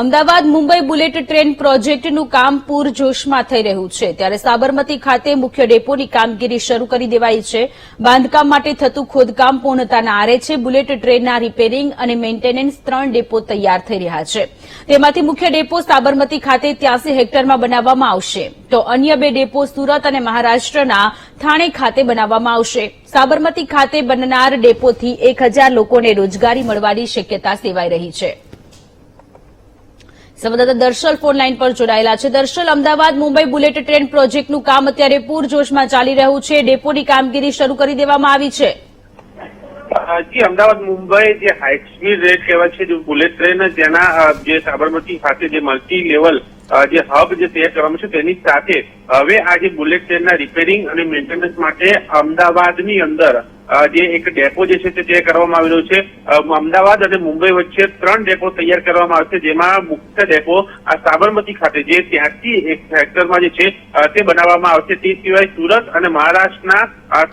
Ahmedabad Mumbai bullet train પ્રોજેક્ટનું કામ પૂરજોશમાં થઈ રહ્યું છે. ત્યારે સાબરમતી ખાતે મુખ્ય ડેપોની કામગીરી શરૂ કરી દેવાઈ છે. બાંધકામ માટે થતું ખોદકામ પૂર્ણતાના આરે છે. બુલેટ ટ્રેનના રિપેરિંગ અને મેન્ટેનન્સ ત્રણ ડેપો તૈયાર થઈ રહ્યા છે. તેમાંથી મુખ્ય ડેપો સાબરમતી ખાતે ત્યાંસી હેક્ટરમાં બનાવવામાં આવશે. તો અન્ય બે ડેપો સુરત અને મહારાષ્ટ્રના થાણે ખાતે બનાવવામાં આવશે. સાબરમતી ખાતે બનનાર ડેપોથી એક લોકોને રોજગારી મળવાની શક્યતા સેવાઈ રહી છે. સંવાદદાતા દર્શલ ફોન લાઈન પર જોડાયેલા છે. દર્શલ, અમદાવાદ મુંબઈ બુલેટ ટ્રેન પ્રોજેક્ટનું કામ અત્યારે પૂરજોશમાં ચાલી રહ્યું છે. ડેપોની કામગીરી શરૂ કરી દેવામાં આવી છે. જી, અમદાવાદ મુંબઈ જે હાઈ સ્પીડ કહેવાય છે, જે બુલેટ ટ્રેન જેના જે સાબરમતી ખાતે જે મલ્ટી લેવલ જે હબ જે તૈયાર કરવામાં છે, તેની સાથે હવે આ જે બુલેટ ટ્રેનના રિપેરિંગ અને મેન્ટેનન્સ માટે અમદાવાદની અંદર જે એક ડેપો જે છે તે તૈયાર કરવામાં આવેલો છે. અમદાવાદ અને મુંબઈ વચ્ચે ત્રણ ડેપો તૈયાર કરવામાં આવશે, જેમાં મુખ્ય ડેપો આ સાબરમતી ખાતે જે ત્યાંથી એક હેક્ટરમાં જે છે તે બનાવવામાં આવશે. તે સિવાય સુરત અને મહારાષ્ટ્રના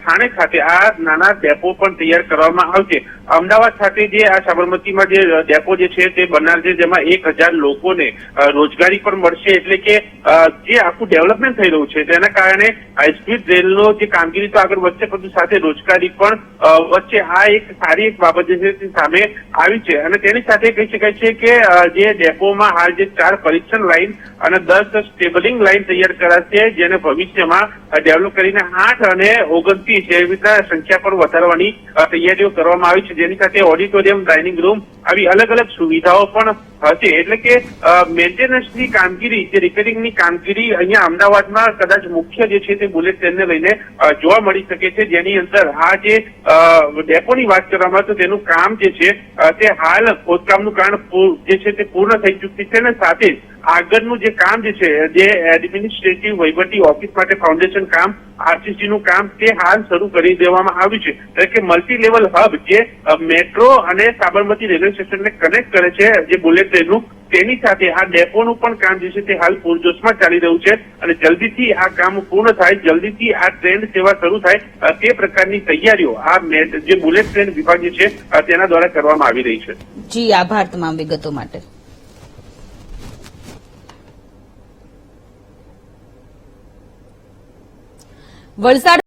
થાણે ખાતે આ નાના ડેપો પણ તૈયાર કરવામાં આવશે. અમદાવાદ ખાતે જે આ સાબરમતીમાં જે ડેપો જે છે તે બનાર છે, જેમાં એક હજાર લોકોને રોજગારી પણ મળશે. એટલે કે જે આખું ડેવલપમેન્ટ થઈ રહ્યું છે, તેના કારણે હાઈસ્પીડ રેલનો જે કામગીરી તો આગળ વધશે, પરંતુ સાથે રોજગારી પણ વચ્ચે આ એક સારી એક બાબત જે છે સામે આવી છે. અને તેની સાથે કહી શકાય છે કે જે ડેપોમાં હાલ જે ચાર પરીક્ષણ લાઇન અને દસ સ્ટેબલિંગ લાઇન તૈયાર કરાશે, જેને ભવિષ્યમાં ડેવલપ કરીને આઠ અને ઓગણત્રીસ એવી સંખ્યા પણ વધારવાની તૈયારીઓ કરવામાં આવી છે. જેની સાથે ઓડિટોરિયમ, ડાઇનિંગ રૂમ આવી અલગ અલગ સુવિધાઓ પણ હશે એટલે કે મેન્ટેનન્સની કામગીરી, જે રિપેરિંગની કામગીરી અહીંયા અમદાવાદમાં કદાચ મુખ્ય જે છે તે બુલેટ ટ્રેનને લઈને જોવા મળી શકે છે. જેની અંદર આ જે ડેપોની વાત કરવામાં તો તેનું કામ જે છે તે હાલ ખોદકામનું કામ જે છે તે પૂર્ણ થઈ ચૂક્યું છે અને સાથે જ આગળનું જે કામ જે છે, જે એડમિનિસ્ટ્રેટિવ વહીવટી ઓફિસ માટે ફાઉન્ડેશન કામ આરસીસી નું કામ, તે હાલ શરૂ કરી દેવામાં આવ્યું છે. એટલે કે મલ્ટી લેવલ હબ જે મેટ્રો અને સાબરમતી રેલવે સ્ટેશનને કનેક્ટ કરે છે, જે બુલેટ ટ્રેનનું તેની સાથે આ ડેપોનું પણ કામ જે છે, તે હાલ પૂરજોશમાં ચાલી રહ્યું છે. અને જલ્દીથી આ કામ પૂર્ણ થાય, જલ્દીથી આ ટ્રેન સેવા શરૂ થાય તે પ્રકારની તૈયારીઓ આ જે બુલેટ ટ્રેન વિભાગ છે તેના દ્વારા કરવામાં આવી રહી છે. જી, આભાર તમામ વિગતો માટે. વલસાડ